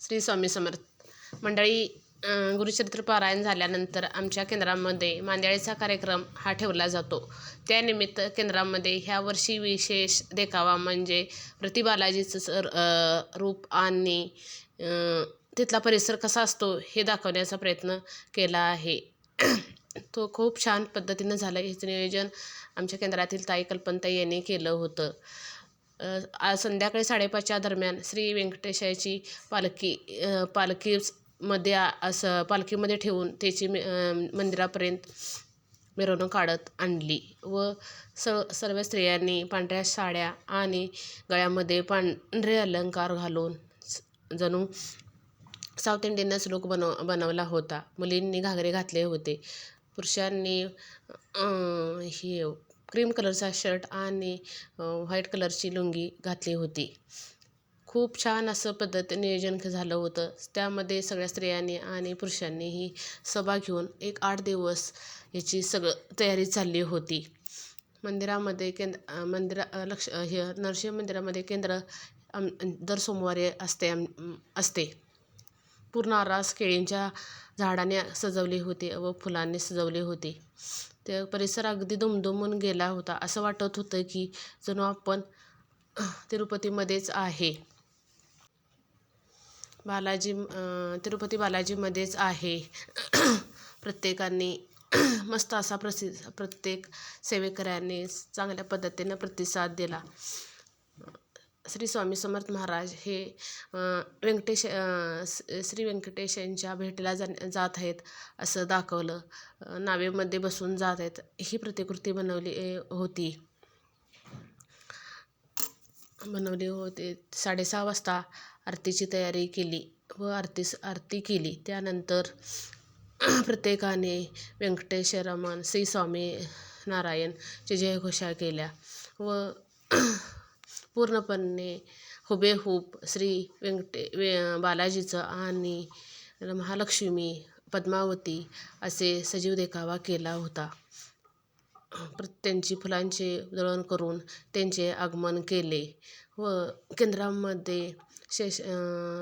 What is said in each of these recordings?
श्री स्वामी समर्थ. मंडळी गुरुचरित्र पारायण झाल्यानंतर आमच्या केंद्रामध्ये मांदियाळीचा कार्यक्रम हा ठेवला जातो. त्यानिमित्त केंद्रामध्ये ह्या वर्षी विशेष देखावा म्हणजे प्रतिबालाजीचं सर रूप आणि तिथला परिसर कसा असतो हे दाखवण्याचा प्रयत्न केला आहे. तो खूप छान पद्धतीनं झाला. याचं नियोजन आमच्या केंद्रातील ताई कल्पनताई यांनी केलं होतं. संध्याकाळी साडेपाचच्या दरम्यान श्री व्यंकटेशाची पालखी पालखीमध्ये पालखी मध्ये असं पालखीमध्ये ठेवून त्याची मंदिरापर्यंत मिरवणूक काढत आणली व स सर्व स्त्रियांनी पांढऱ्या साड्या आणि गळ्यामध्ये पांढरे अलंकार घालून स- जणू साऊथ इंडियनच लुक बनव बनवला होता. मुलींनी घागरे घातले होते. पुरुषांनी हे क्रीम कलरचा शर्ट आणि व्हाईट कलरची लुंगी घातली होती. खूप छान असं पद्धत नियोजन झालं होतं. त्यामध्ये सगळ्या स्त्रियांनी आणि पुरुषांनीही सभा घेऊन एक आठ दिवस याची सगळं तयारी चालली होती. मंदिरामध्ये केंद्र मंदिरा लक्ष हे नरसिंह मंदिरामध्ये केंद्र आम दर सोमवारी असते आम असते. पूर्ण आरास केळींच्या झाडाने सजवली होती व फुलांनी सजवली होती. ते परिसर अगदी दुमदुमून गेला होता. असं वाटत होतं की जणू आपण तिरुपतीमध्येच आहे. बालाजी तिरुपती बालाजीमध्येच आहे. प्रत्येकाने मस्त असा प्रसि प्रत्येक सेवेकऱ्यांनी चांगल्या पद्धतीनं प्रतिसाद दिला. श्री स्वामी समर्थ महाराज हे व्यंकटेश श्री व्यंकटेश यांच्या भेटीला जा जात आहेत असं दाखवलं. नावेमध्ये बसून जात आहेत. ही प्रतिकृती बनवली होती. बनवली होती. साडेसहा वाजता आरतीची तयारी केली व आरती आरती केली. त्यानंतर प्रत्येकाने व्यंकटेश रमण श्री स्वामी नारायणची जयघोषा केल्या व पूर्णपणे हुबेहूब श्री व्यंकटे वे बालाजीचं आणि महालक्ष्मी पद्मावती असे सजीव देखावा केला होता. प्र त्यांची फुलांचे दळण करून त्यांचे आगमन केले व केंद्रामध्ये शेष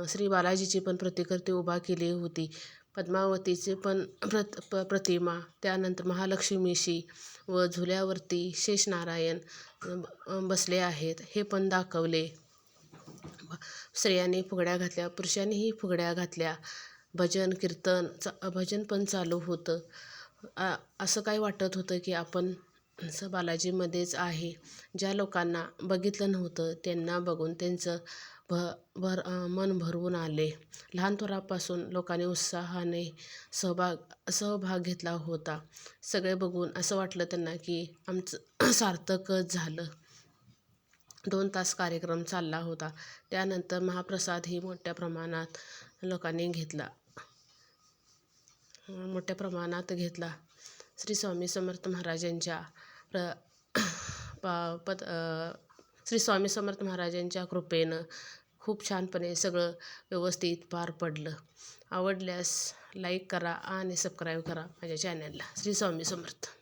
श्री बालाजीची पण प्रतिकृती उभा केली होती. पद्मावतीचे पण प्रत प प्रतिमा त्यानंतर महालक्ष्मीशी व झुल्यावरती शेषनारायण बसले आहेत. हे पण दाखवले. स्त्रियांनी फुगड्या घातल्या पुरुषांनीही फुगड्या घातल्या. भजन कीर्तन चा भजन पण चालू होतं. असं काय वाटत होतं की आपण असं बालाजीमध्येच आहे. ज्या लोकांना बघितलं नव्हतं त्यांना बघून त्यांचं भ भर मन भरवून आले. लहान थोरापासून लोकांनी उत्साहाने सहभाग सहभाग घेतला होता. सगळे बघून असं वाटलं त्यांना की आमचं सार्थकच झालं. दोन तास कार्यक्रम चालला होता. त्यानंतर महाप्रसादही मोठ्या प्रमाणात लोकांनी घेतला. मोठ्या प्रमाणात घेतला. श्री स्वामी समर्थ महाराजांच्या प्र पा पद श्री स्वामी समर्थ महाराजांच्या कृपेनं खूप छानपणे सगळं व्यवस्थित पार पडलं. आवडल्यास लाईक करा आणि सबस्क्राईब करा माझ्या चॅनलला श्री स्वामी समर्थ.